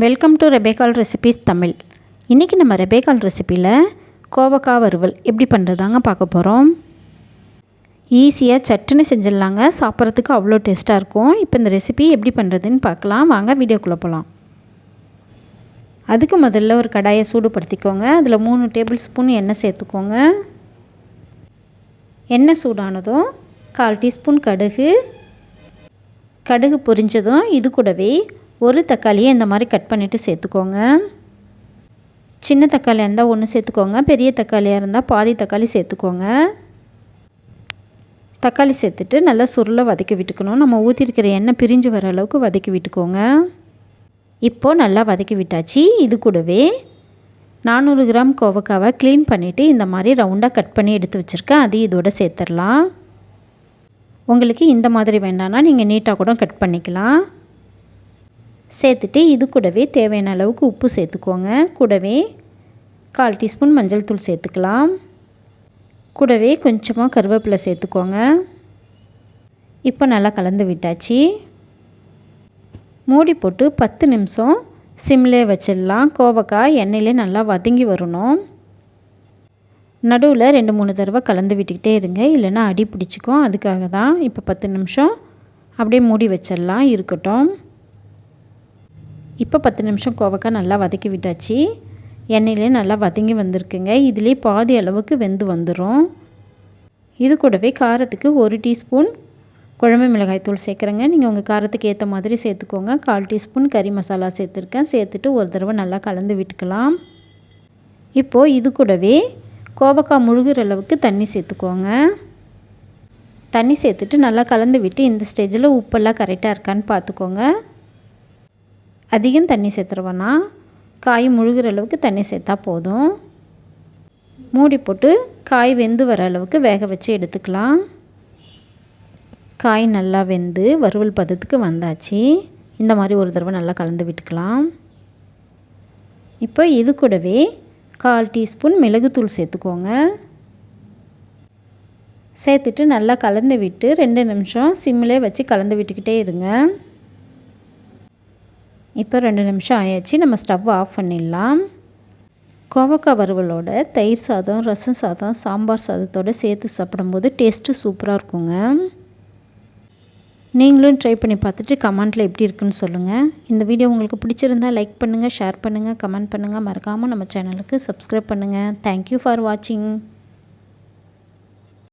Welcome to ரெபேகால் recipes Tamil இன்றைக்கி நம்ம ரெபேகால் ரெசிப்பியில் கோவக்காய் வறுவல் எப்படி பண்ணுறதாங்க பார்க்க போகிறோம் ஈஸியாக சட்டுன்னு செஞ்சிடலாங்க. சாப்பிட்றதுக்கு அவ்வளோ டேஸ்ட்டாக இருக்கும். இப்போ இந்த ரெசிபி எப்படி பண்ணுறதுன்னு பார்க்கலாம். வாங்க வீடியோக்குள்ளே போகலாம் அதுக்கு முதல்ல ஒரு கடாயை சூடுபடுத்திக்கோங்க. அதில் மூணு டேபிள் ஸ்பூன் எண்ணெய் சேர்த்துக்கோங்க. எண்ணெய் சூடானதும் கால் டீஸ்பூன் கடுகு. கடுகு பொரிஞ்சதும் இது கூடவே ஒரு தக்காளியை இந்த மாதிரி கட் பண்ணிவிட்டு சேர்த்துக்கோங்க. சின்ன தக்காளியாக இருந்தால் ஒன்று சேர்த்துக்கோங்க. பெரிய தக்காளியாக இருந்தால் பாதி தக்காளி சேர்த்துக்கோங்க. தக்காளி சேர்த்துட்டு நல்லா சுருளை வதக்கி விட்டுக்கணும். நம்ம ஊற்றிருக்கிற எண்ணெய் பிரிஞ்சு வர அளவுக்கு வதக்கி விட்டுக்கோங்க. இப்போது நல்லா வதக்கி விட்டாச்சு. இது கூடவே நானூறு கிராம் கோவக்காவை க்ளீன் பண்ணிவிட்டு இந்த மாதிரி ரவுண்டாக கட் பண்ணி எடுத்து வச்சுருக்கேன். அது இதோட சேர்த்துடலாம். உங்களுக்கு இந்த மாதிரி வேண்டாம்னா நீங்கள் நீட்டாக கூட கட் பண்ணிக்கலாம். சேர்த்துட்டு இது கூடவே தேவையான அளவுக்கு உப்பு சேர்த்துக்கோங்க. கூடவே கால் டீஸ்பூன் மஞ்சள் தூள் சேர்த்துக்கலாம். கூடவே கொஞ்சமாக கருவேப்பிலை சேர்த்துக்கோங்க. இப்போ நல்லா கலந்து விட்டாச்சு. மூடி போட்டு பத்து நிமிஷம் சிம்லே வச்சிடலாம். கோவக்காய் எண்ணெயிலே நல்லா வதங்கி வரணும். நடுவில் ரெண்டு மூணு தடவை கலந்து விட்டுக்கிட்டே இருங்க. இல்லைன்னா அடி பிடிச்சிக்கும். அதுக்காக தான் இப்போ பத்து நிமிஷம் அப்படியே மூடி வச்சிடலாம். இருக்கட்டும். இப்போ பத்து நிமிஷம் கோவக்காய் நல்லா வதக்கி விட்டாச்சு. எண்ணெயிலே நல்லா வதங்கி வந்திருக்குங்க. இதுலேயே பாதி அளவுக்கு வெந்து வந்துடும் இது கூடவே காரத்துக்கு ஒரு டீஸ்பூன் குழம்பு மிளகாய் தூள் சேர்க்குறேங்க. நீங்கள் உங்கள் காரத்துக்கு ஏற்ற மாதிரி சேர்த்துக்கோங்க. கால் டீஸ்பூன் கறி மசாலா சேர்த்துருக்கேன். சேர்த்துட்டு ஒரு தடவை நல்லா கலந்து விட்டுக்கலாம். இப்போது இது கூடவே கோவக்காய் முழுகிற அளவுக்கு தண்ணி சேர்த்துக்கோங்க. தண்ணி சேர்த்துட்டு நல்லா கலந்து விட்டு இந்த ஸ்டேஜில் உப்பெல்லாம் கரெக்டாக இருக்கான்னு பார்த்துக்கோங்க. அதிகம் தண்ணி சேர்த்துருவோன்னா காய் முழுகிற அளவுக்கு தண்ணி சேர்த்தா போதும். மூடி போட்டு காய் வெந்து வர அளவுக்கு வேக வச்சு எடுத்துக்கலாம். காய் நல்லா வெந்து வறுவல் பதத்துக்கு வந்தாச்சு. இந்த மாதிரி ஒரு தடவை நல்லா கலந்து விட்டுக்கலாம். இப்போ இது கூடவே கால் டீஸ்பூன் மிளகுத்தூள் சேர்த்துக்கோங்க. சேர்த்துட்டு நல்லா கலந்து விட்டு ரெண்டு நிமிஷம் சிம்மிலே வச்சு கலந்து விட்டுக்கிட்டே இருங்க. இப்போ ரெண்டு நிமிஷம் ஆயாச்சு நம்ம ஸ்டவ் ஆஃப் பண்ணிடலாம். கோவக்காய் வறுவலோட தயிர் சாதம் ரசம் சாதம் சாம்பார் சாதத்தோடு சேர்த்து சாப்பிடும்போது டேஸ்ட்டு சூப்பராக இருக்குங்க. நீங்களும் ட்ரை பண்ணி பார்த்துட்டு கமெண்ட்டில் எப்படி இருக்குன்னு சொல்லுங்கள் இந்த வீடியோ உங்களுக்கு பிடிச்சிருந்தால் லைக் பண்ணுங்கள் ஷேர் பண்ணுங்கள் கமெண்ட் பண்ணுங்கள் மறக்காமல் நம்ம சேனலுக்கு சப்ஸ்கிரைப் பண்ணுங்கள் தேங்க்யூ ஃபார் வாட்சிங்